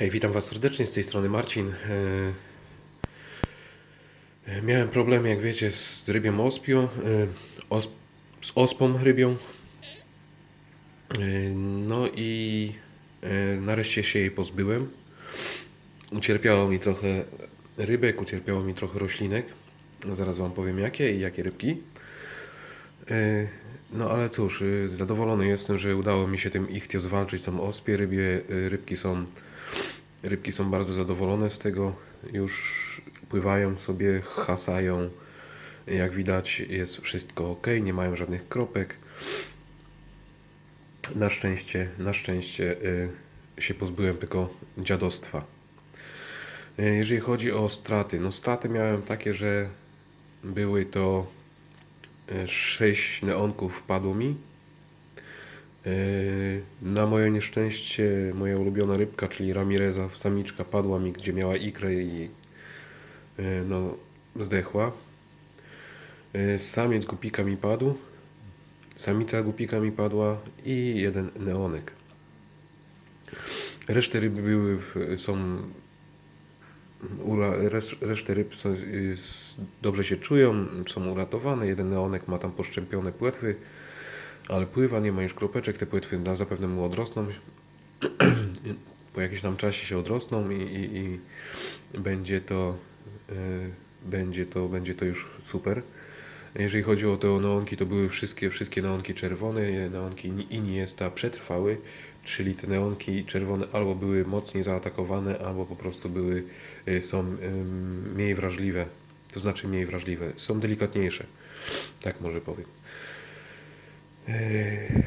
Hej, witam Was serdecznie, z tej strony Marcin. E, e, Miałem problemy, jak wiecie, z rybią ospią, e, os, z ospą rybią. No i nareszcie się jej pozbyłem. Ucierpiało mi trochę rybek, ucierpiało mi trochę roślinek. Zaraz Wam powiem jakie i jakie rybki. No ale cóż, zadowolony jestem, że udało mi się tym ichtio zwalczyć, tą ospię. Rybie, rybki są Rybki są bardzo zadowolone z tego. Już pływają sobie, hasają. Jak widać jest wszystko ok, nie mają żadnych kropek. Na szczęście, na szczęście y, się pozbyłem tego dziadostwa. Y, jeżeli chodzi o straty, no straty miałem takie, że były to 6 neonków wpadło mi. Yy, Na moje nieszczęście moja ulubiona rybka, czyli Ramireza, samiczka padła mi, gdzie miała ikrę i yy, no, zdechła. Yy, Samiec gupika mi padł, samica gupika mi padła i jeden neonek. Reszty ryby były, są ura, resz, resztę ryb są, dobrze się czują, są uratowane. Jeden neonek ma tam poszczępione płetwy, ale pływa, nie ma już kropeczek. Te płetwy na, zapewne mu odrosną. po jakimś tam czasie się odrosną i, i, i będzie to y, będzie to będzie to już super. Jeżeli chodzi o te neonki, to były wszystkie, wszystkie neonki czerwone, neonki Ni- Iniesta przetrwały, czyli te neonki czerwone albo były mocniej zaatakowane, albo po prostu były, y, są mniej wrażliwe, to znaczy mniej wrażliwe, są delikatniejsze, tak może powiem. Yy,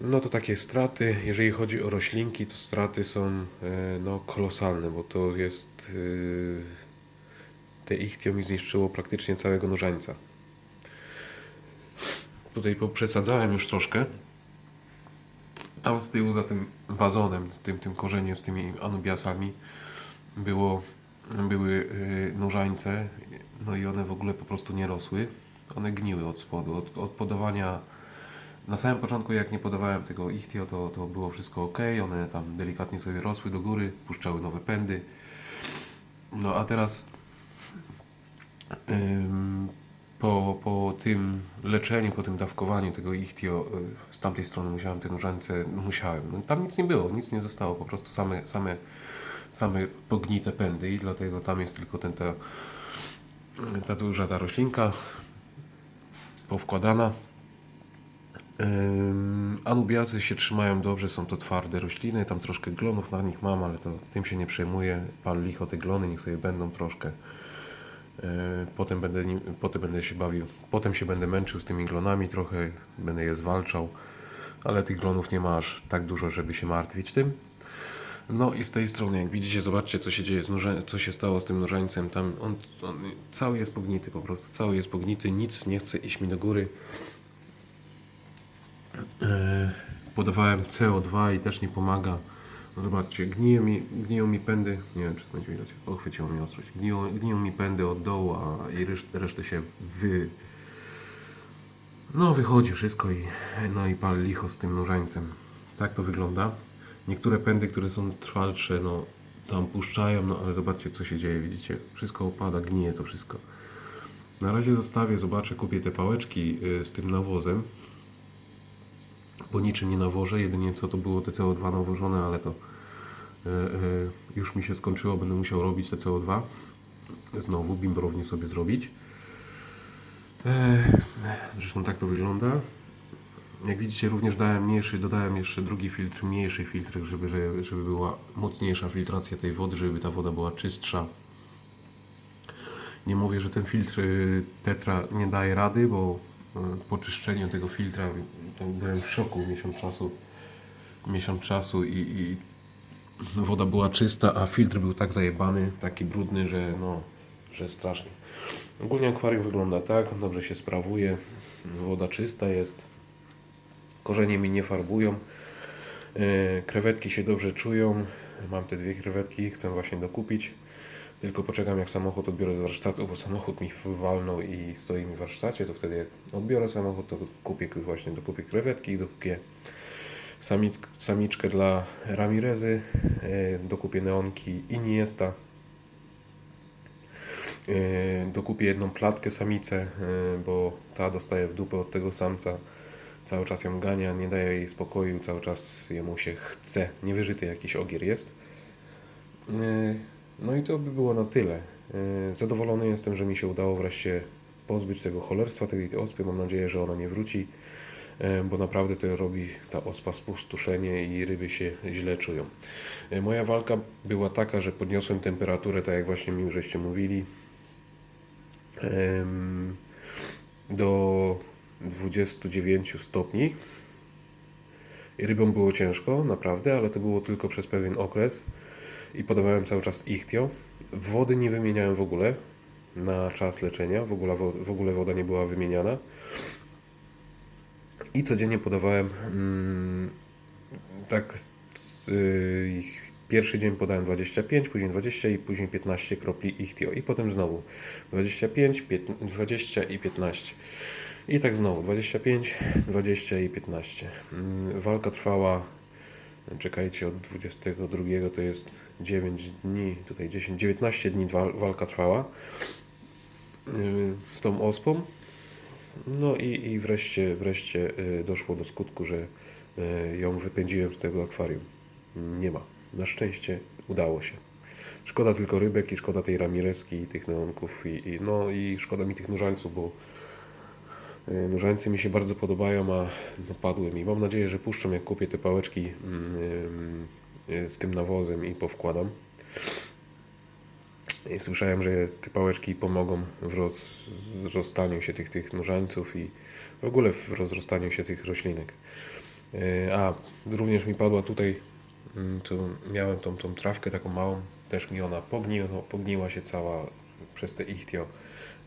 No to takie straty. Jeżeli chodzi o roślinki, to straty są e, no, kolosalne, bo to jest. e, Te ichtio mi zniszczyło praktycznie całego nożańca. Tutaj poprzesadzałem już troszkę. Tam z tyłu za tym wazonem, z tym, tym korzeniem, z tymi anubiasami było, były nożańce, no i one w ogóle po prostu nie rosły. One gniły od spodu. Od, od podawania na samym początku, jak nie podawałem tego ichtio, to, to było wszystko ok. One tam delikatnie sobie rosły do góry, puszczały nowe pędy. No a teraz ym, po, po tym leczeniu, po tym dawkowaniu tego ichtio y, z tamtej strony musiałem te nożance, no musiałem. No, tam nic nie było, nic nie zostało, po prostu same, same, same pognite pędy i dlatego tam jest tylko ten, ta, ta duża ta roślinka powkładana. Ym, Anubiasy się trzymają dobrze, są to twarde rośliny, tam troszkę glonów na nich mam, ale to tym się nie przejmuję. Pal licho te glony, niech sobie będą troszkę. Yy, Potem będę, potem będę się bawił, potem się będę męczył z tymi glonami trochę, będę je zwalczał, ale tych glonów nie ma aż tak dużo, żeby się martwić tym. No i z tej strony, jak widzicie, zobaczcie co się dzieje, co się stało z tym nożańcem. Tam on, on cały jest pognity po prostu, cały jest pognity, nic nie chce iść mi do góry. E, podawałem CO2 i też nie pomaga. No zobaczcie, gniją mi, gniją mi pędy, nie wiem czy to będzie widać, ochwyciło mi ostrość. Gniją, gniją mi pędy od dołu, a i reszt, resztę się wy... No wychodzi wszystko i no i pal licho z tym nożańcem. Tak to wygląda. Niektóre pędy, które są trwalsze, no tam puszczają, no ale zobaczcie co się dzieje, widzicie? Wszystko opada, gnije to wszystko. Na razie zostawię, zobaczę, kupię te pałeczki y, z tym nawozem bo niczym nie nawożę, jedynie co to było te CO2 nawożone, ale to e, e, już mi się skończyło, będę musiał robić te CO2 znowu, bimbrownie sobie zrobić. E, zresztą tak to wygląda. Jak widzicie również dałem mniejszy, dodałem jeszcze drugi filtr, mniejszy filtr, żeby, żeby, żeby była mocniejsza filtracja tej wody, żeby ta woda była czystsza. Nie mówię, że ten filtr y, Tetra nie daje rady, bo po czyszczeniu tego filtra byłem w szoku miesiąc czasu. Miesiąc czasu i, i woda była czysta, a filtr był tak zajebany, taki brudny, że no, że strasznie. Ogólnie akwarium wygląda tak, dobrze się sprawuje, woda czysta jest, korzenie mi nie farbują, y, krewetki się dobrze czują, mam te dwie krewetki, chcę właśnie dokupić. Tylko poczekam jak samochód odbiorę z warsztatu, bo samochód mi walnął i stoi mi w warsztacie, to wtedy jak odbiorę samochód, to kupię właśnie dokupię krewetki dokupię samick, samiczkę dla Ramirezy, e, dokupię neonki Iniesta, e, dokupię jedną klatkę samicę, e, bo ta dostaje w dupę od tego samca, cały czas ją gania, nie daje jej spokoju, cały czas jemu się chce, niewyżyty jakiś ogier jest. No i to by było na tyle. E, Zadowolony jestem, że mi się udało wreszcie pozbyć tego cholerstwa, tej ospy. Mam nadzieję, że ona nie wróci, e, bo naprawdę to robi ta ospa spustoszenie i ryby się źle czują. E, Moja walka była taka, że podniosłem temperaturę, tak jak właśnie mi żeście mówili, do 29 stopni. Rybom było ciężko, naprawdę, ale to było tylko przez pewien okres i podawałem cały czas ichtio. Wody nie wymieniałem w ogóle na czas leczenia, w ogóle, w ogóle woda nie była wymieniana. I codziennie podawałem mm, tak y, pierwszy dzień podałem 25, później 20 i później 15 kropli ichtio i potem znowu 25, 15, 20 i 15. I tak znowu 25, 20 i 15. Mm, Walka trwała Czekajcie, od 22 to jest 9 dni, tutaj 10, 19 dni wa- walka trwała yy, z tą ospą. No i, i wreszcie, wreszcie yy, doszło do skutku, że yy, ją wypędziłem z tego akwarium. Nie ma. Na szczęście udało się. Szkoda tylko rybek i szkoda tej ramireski i tych neonków i, i, no i szkoda mi tych nóżańców, bo E, Nóżańce mi się bardzo podobają, a no, padły mi. Mam nadzieję, że puszczą jak kupię te pałeczki mm, e, z tym nawozem i powkładam. I słyszałem, że te pałeczki pomogą w rozrastaniu się tych, tych nóżańców i w ogóle w rozrastaniu się tych roślinek. A, również mi padła tutaj, mm, co miałem tą, tą trawkę taką małą, też mi ona pogniła, pogniła się cała przez te ichtio.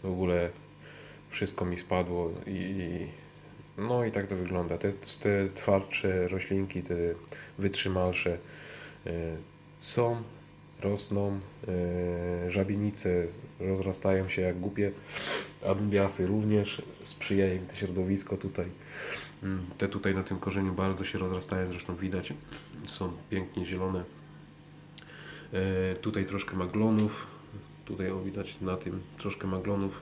W ogóle wszystko mi spadło i, i no i tak to wygląda. Te, te twardsze roślinki, te wytrzymalsze e, są, rosną, żabienice rozrastają się jak głupie, adbiasy również, sprzyja im to środowisko tutaj. Mm, Te tutaj na tym korzeniu bardzo się rozrastają, zresztą widać, są pięknie zielone. E, Tutaj troszkę maglonów, tutaj o widać na tym troszkę maglonów.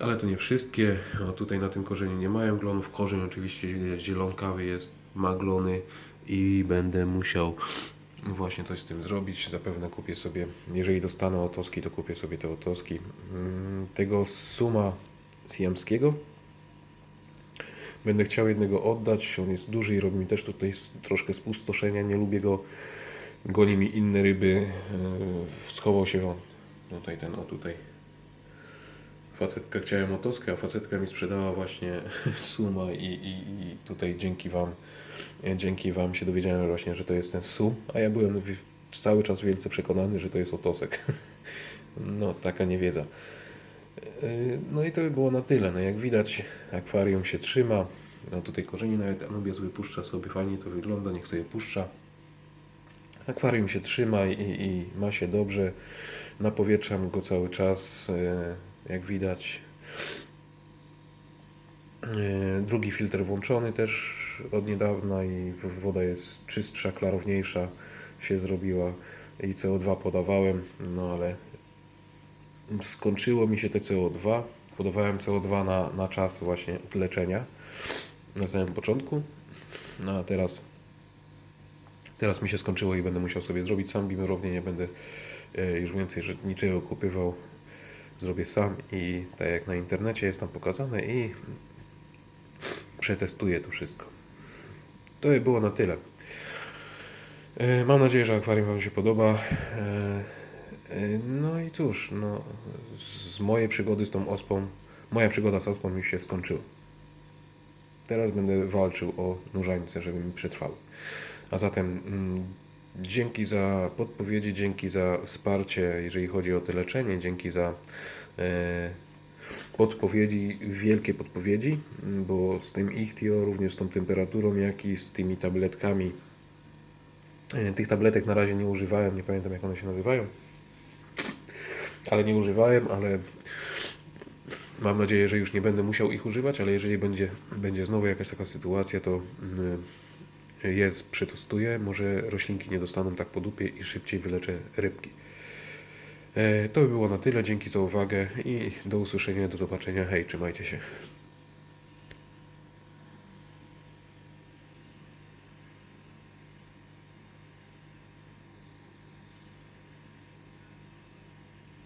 Ale to nie wszystkie. O, tutaj na tym korzeniu nie mają glonów. Korzeń oczywiście zielonkawy jest, ma glony i będę musiał właśnie coś z tym zrobić. Zapewne kupię sobie, jeżeli dostanę otoski, to kupię sobie te otoski. Mm, Tego suma siamskiego będę chciał jednego oddać. On jest duży i robi mi też tutaj troszkę spustoszenia. Nie lubię go. Goni mi inne ryby. Yy, Schował się on. Tutaj ten, o tutaj facetka chciałem otoskę, a facetka mi sprzedała właśnie suma i, i, i tutaj dzięki Wam dzięki Wam się dowiedziałem właśnie, że to jest ten sum, a ja byłem cały czas wielce przekonany, że to jest otosek. No, taka niewiedza. E, No i to by było na tyle. No jak widać, akwarium się trzyma. No tutaj korzeni nawet Anubias wypuszcza sobie, fajnie to wygląda, niech sobie puszcza. Akwarium się trzyma i, i ma się dobrze. Napowietrzam go cały czas, e, jak widać. E, Drugi filtr włączony też od niedawna i woda jest czystsza, klarowniejsza się zrobiła i CO2 podawałem, no ale skończyło mi się te CO2. Podawałem CO2 na, na czas właśnie leczenia na samym początku, no a teraz Teraz mi się skończyło i będę musiał sobie zrobić sam bimerownię, nie będę e, już więcej niczego kupywał. Zrobię sam i tak jak na internecie jest tam pokazane i przetestuję to wszystko. To by było na tyle. E, Mam nadzieję, że akwarium Wam się podoba. E, e, No i cóż, no, z mojej przygody z tą ospą, moja przygoda z ospą już się skończyła. Teraz będę walczył o nóżańce, żeby mi przetrwały. A zatem mm, dzięki za podpowiedzi, dzięki za wsparcie, jeżeli chodzi o to leczenie, dzięki za e, podpowiedzi, wielkie podpowiedzi, bo z tym ichtio, również z tą temperaturą, jak i z tymi tabletkami. E, tych tabletek na razie nie używałem, nie pamiętam jak one się nazywają, ale nie używałem, ale Mam nadzieję, że już nie będę musiał ich używać, ale jeżeli będzie, będzie znowu jakaś taka sytuacja, to mm, je przetestuję, może roślinki nie dostaną tak po dupie i szybciej wyleczę rybki. E, To by było na tyle, dzięki za uwagę i do usłyszenia, do zobaczenia, hej, trzymajcie się.